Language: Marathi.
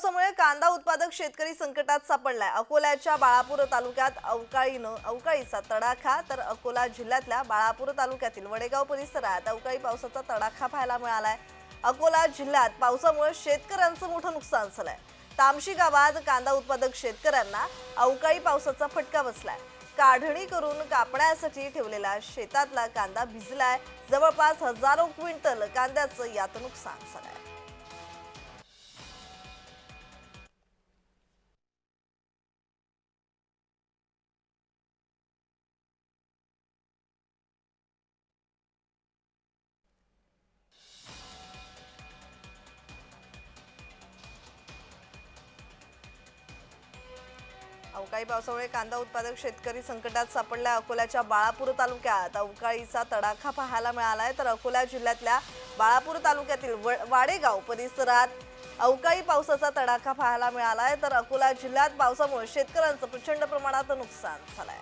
पावसामुळे कांदा उत्पादक शेतकरी संकटात सापडलाय. अकोल्याच्या बाळापूर तालुक्यात अवकाळीनं अवकाळीचा तडाखा तर अकोला जिल्ह्यातल्या बाळापूर तालुक्यातील वडेगाव परिसरात अवकाळी पावसाचा तडाखा पाहायला मिळालाय. अकोला जिल्ह्यात पावसामुळे शेतकऱ्यांचं मोठं नुकसान झालंय. तामशी गावात कांदा उत्पादक शेतकऱ्यांना अवकाळी पावसाचा फटका बसलाय. काढणी करून कापण्यासाठी ठेवलेला शेतातला कांदा भिजलाय. जवळपास हजारो क्विंटल कांद्याचं यात नुकसान झालंय. अवकाळी पावसामुळे कांदा उत्पादक शेतकरी संकटात सापडला अकोल्याच्या बाळापूर तालुक्यात अवकाळीचा तडाखा पाहायला मिळालाय. तर अकोला जिल्ह्यातल्या बाळापूर तालुक्यातील व- वाडेगाव परिसरात अवकाळी पावसाचा तडाखा पाहायला मिळालाय. तर अकोला जिल्ह्यात पावसामुळे शेतकऱ्यांचं प्रचंड प्रमाणात नुकसान झालंय.